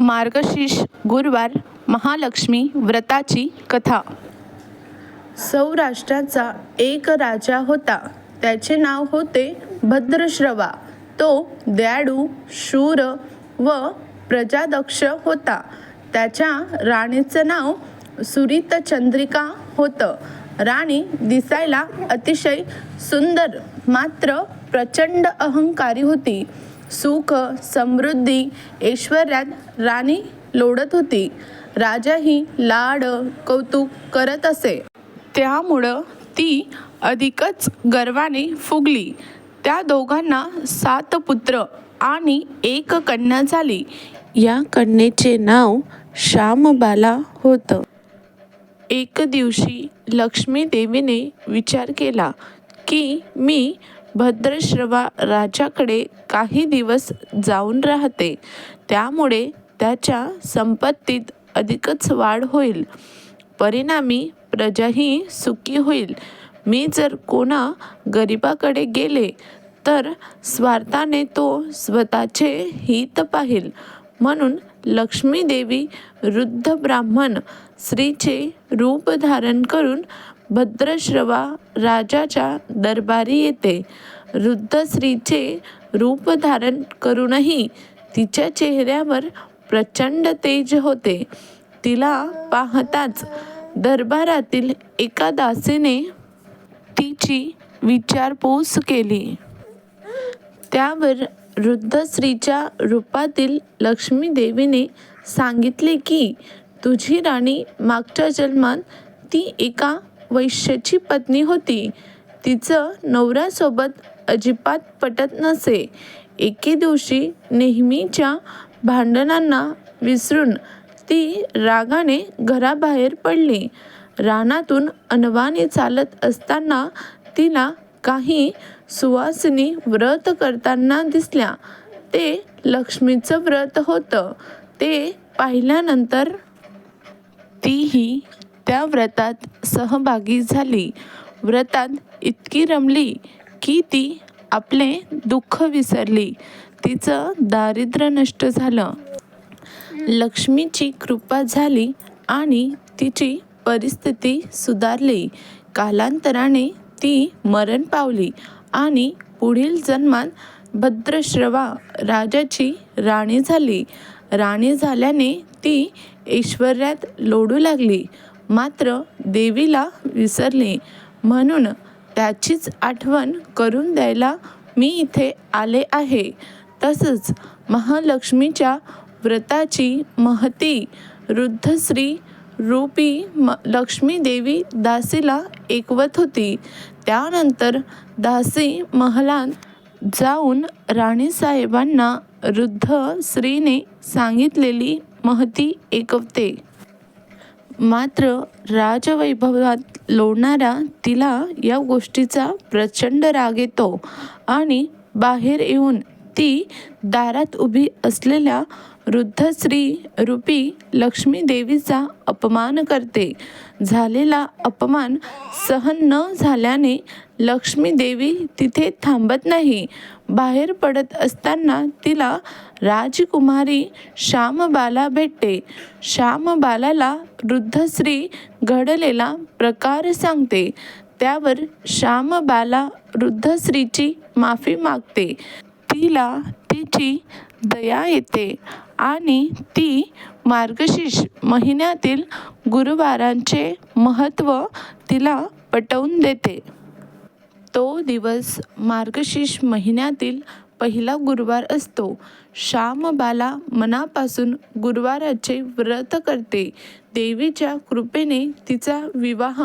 मार्गशीर्ष गुरुवार महालक्ष्मी व्रताची कथा. सौराष्ट्राचा एक राजा होता. त्याचे नाव होते भद्रश्रवा. तो दयाळू शूर व प्रजादक्ष होता. त्याच्या राणीचं नाव सुरितचंद्रिका होतं. राणी दिसायला अतिशय सुंदर मात्र प्रचंड अहंकारी होती. सुख समृद्धी ऐश्वर्यात राणी लोडत होती. राजाही लाड कौतुक करत असे. त्यामुळं ती अधिकच गर्वाने फुगली. त्या दोघांना सात पुत्र आणि एक कन्या झाली. या कन्येचे नाव श्यामबाला होतं. एक दिवशी लक्ष्मी देवीने विचार केला की मी भद्रश्रवा राजाकडे काही दिवस जाऊन राहते. त्यामुळे त्याच्या संपत्तीत अधिकच वाढ होईल. परिणामी प्रजाही सुखी होईल. मी जर कोणा गरिबाकडे गेले तर स्वार्थाने तो स्वतःचे हित पाहिल. म्हणून लक्ष्मी देवी वृद्ध ब्राह्मण स्त्रीचे रूप धारण करून भद्रश्रवा राजाच्या दरबारी येते. वृद्ध स्त्रीचे रूप धारण करूनही तिच्या चेहऱ्यावर प्रचंड तेज होते. तिला पाहताच दरबारातील एका दासीने तिची विचारपूस केली. त्यावर वृद्ध स्त्रीच्या रूपातील लक्ष्मी देवीने सांगितले की तुझी राणी मागच्या जन्मात ती एका वैश्याची पत्नी होती. तिचं नवऱ्यासोबत अजिबात पटत नसे. एके दिवशी नेहमीच्या भांडणांना विसरून ती रागाने घराबाहेर पडली. रानातून अनवाने चालत असताना तिला काही सुवासिनी व्रत करताना दिसल्या. ते लक्ष्मीचं व्रत होतं. ते पाहिल्यानंतर तीही त्या व्रतात सहभागी झाली. व्रतात इतकी रमली की ती आपले दुःख विसरली. तिचं दारिद्र्य नष्ट झालं. लक्ष्मीची कृपा झाली आणि तिची परिस्थिती सुधारली. कालांतराने ती मरण पावली आणि पुढील जन्मात भद्रश्रवा राजाची राणी झाली. राणी झाल्याने ती ऐश्वर्यात लोडू लागली. मात्र देवीला विसरली. म्हणून त्याचीच आठवण करून द्यायला मी इथे आले आहे. तसंच महालक्ष्मीच्या व्रताची महती वृद्धश्री रूपी म लक्ष्मी देवी दासीला ऐकवत होती. त्यानंतर दासी महलात जाऊन राणीसाहेबांना वृद्ध स्त्रीने सांगितलेली महती ऐकवते. मात्र राजवैभवात लोळणाऱ्या तिला या गोष्टीचा प्रचंड राग येतो आणि बाहेर येऊन ती दारात उभी असलेल्या वृद्ध स्त्री रूपी लक्ष्मी देवीचा अपमान करते. झालेला अपमान सहन न झाल्याने लक्ष्मी देवी तिथे थांबत नाही. बाहेर पडत असताना तिला राजकुमारी श्यामबाला भेटते. श्यामबालाला वृद्ध स्त्री घडलेला प्रकार सांगते. त्यावर श्यामबाला वृद्ध स्त्रीची माफी मागते. तिला तिची दया येते आणि ती मार्गशीर्ष महिन्यातील गुरुवारांचे महत्त्व तिला पटवून देते. तो दिवस मार्गशीर्ष महिन्यातील पहिला गुरुवार असतो. श्यामबाला मनापासून गुरुवाराचे व्रत करते. देवीच्या कृपेने तिचा विवाह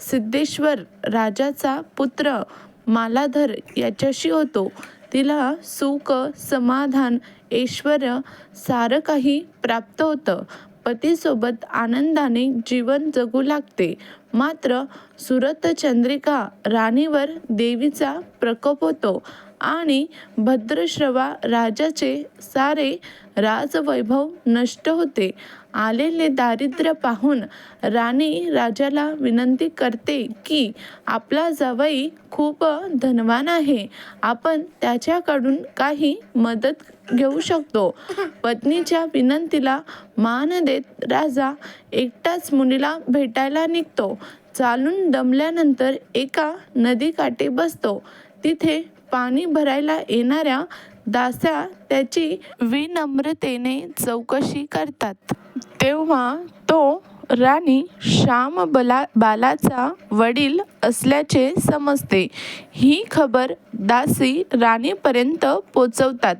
सिद्धेश्वर राजाचा पुत्र मालाधर याच्याशी होतो. तिला सुख समाधान ऐश्वर सारं काही प्राप्त होतं. पतीसोबत आनंदाने जीवन जगू लागते. मात्र सुरतचंद्रिका राणीवर देवीचा प्रकोप होतो. आणि भद्रश्रवा राजाचे सारे राजवैभव नष्ट होते. आलेले दारिद्र्य पाहून राणी राजाला विनंती करते की आपला जवई खूप धनवान आहे. आपण त्याच्याकडून काही मदत घेऊ शकतो. पत्नीच्या विनंतीला मान देत राजा एकटाच मुनीला भेटायला निघतो. चालून दमल्यानंतर एका नदीकाठी बसतो. तिथे पाणी भरायला येणाऱ्या दास्या त्याची विनम्रतेने चौकशी करतात. तेव्हा तो राणी श्याम बला बालाचा वडील असल्याचे समजते. ही खबर दासी राणीपर्यंत पोचवतात.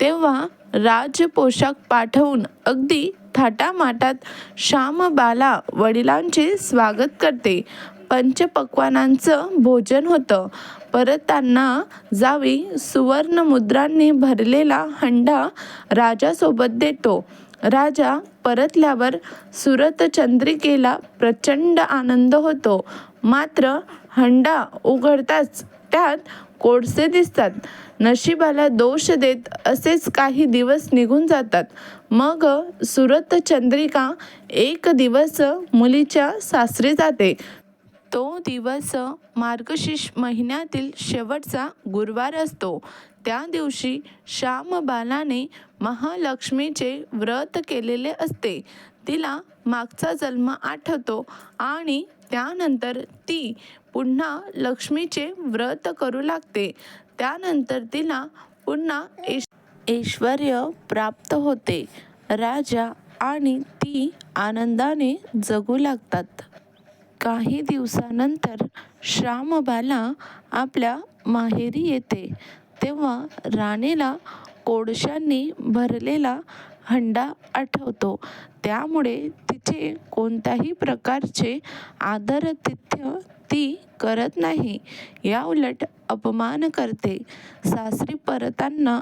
तेव्हा राजपोशाख पाठवून अगदी थाटामाटात श्यामबाला वडिलांचे स्वागत करते. पंचपक्वानांचं भोजन होतं. परतताना जावी सुवर्ण मुद्रांनी भरलेला हंडा राजासोबत देतो. राजा परतल्यावर सुरतचंद्रिकेला प्रचंड आनंद होतो. मात्र हंडा उघडताच त्यात कोळसे दिसतात. नशिबाला दोष देत असेच काही दिवस निघून जातात. मग सुरतचंद्रिका एक दिवस मुलीच्या सासरी जाते. तो दिवस मार्गशीर्ष महिन्यातील शेवटचा गुरुवार असतो. त्या दिवशी श्यामबालाने महालक्ष्मीचे व्रत केलेले असते. तिला मागचा जन्म आठवतो आणि त्यानंतर ती पुन्हा लक्ष्मीचे व्रत करू लागते. त्यानंतर तिला पुन्हा ऐश ऐश्वर प्राप्त होते. राजा आणि ती आनंदाने जगू लागतात. काही दिवसानंतर श्यामबाला आपल्या माहेरी येते. तेव्हा राणीला कोळशांनी भरलेला हंडा आठवतो. त्यामुळे तिचे कोणत्याही प्रकारचे आदरातिथ्य ती करत नाही. याउलट अपमान करते. सासरी परताना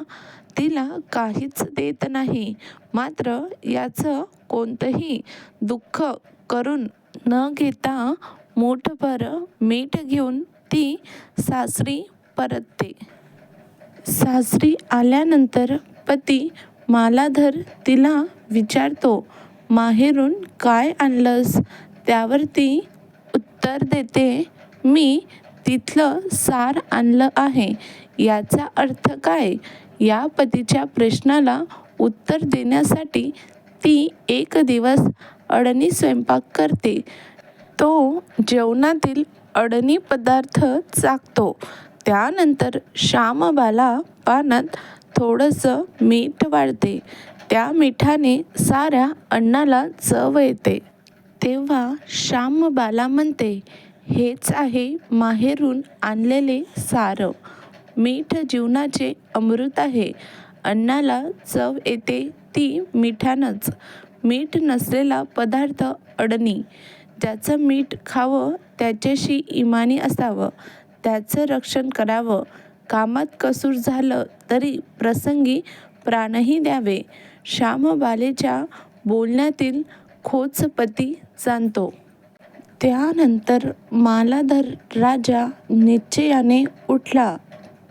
तिला काहीच देत नाही. मात्र याचं कोणतंही दुःख करून न घेता मोठभर मीठ घेऊन ती सासरी परतते. सासरी आल्यानंतर पती मालाधर तिला विचारतो माहेरून काय आणलंस? त्यावर ती उत्तर देते मी तिथलं सार आणलं आहे. याचा अर्थ काय या पतीच्या प्रश्नाला उत्तर देण्यासाठी ती एक दिवस अडणी स्वयंपाक करते. तो जेवणातील अडणी पदार्थ चाकतो. त्यानंतर श्यामबाला पानात थोडंसं मीठ वाढते त्या मिठाने साऱ्या अन्नाला चव येते. तेव्हा श्यामबाला म्हणते हेच आहे माहेरून आणलेले सारं. मीठ जीवनाचे अमृत आहे. अन्नाला चव येते ती मिठानंच. मीठ नसलेला पदार्थ अडणी. ज्याचं मीठ खावं त्याच्याशी इमानी असावं. त्याचं रक्षण करावं. कामात कसूर झालं तरी प्रसंगी प्राणही द्यावे. श्यामबालेच्या बोलण्यातील खोचपती जाणतो. त्यानंतर मालाधर राजा निश्चयाने उठला.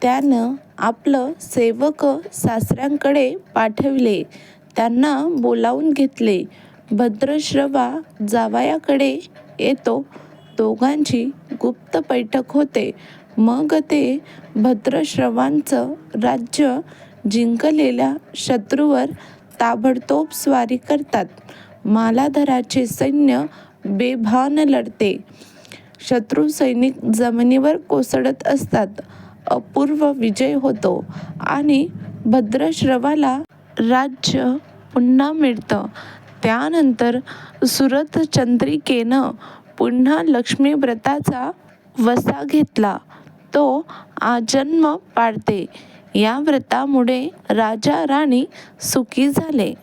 त्यानं आपलं सेवक सासऱ्यांकडे पाठविले. त्यांना बोलावून घेतले. भद्रश्रवा जावयाकडे येतो. दोघांची गुप्त बैठक होते. मग ते भद्रश्रवांचं राज्य जिंकलेल्या शत्रूवर ताबडतोब स्वारी करतात. मालाधराचे सैन्य बेभान लढते. शत्रू सैनिक जमिनीवर कोसळत असतात. अपूर्व विजय होतो आणि भद्रश्रवाला राज्य पुन्हा मिळतं. त्यानंतर सुरतचंद्रिकेनं पुन्हा लक्ष्मीव्रताचा वसा घेतला. तो आजन्म पाळते या व्रतामुळे राजा राणी सुखी झाले.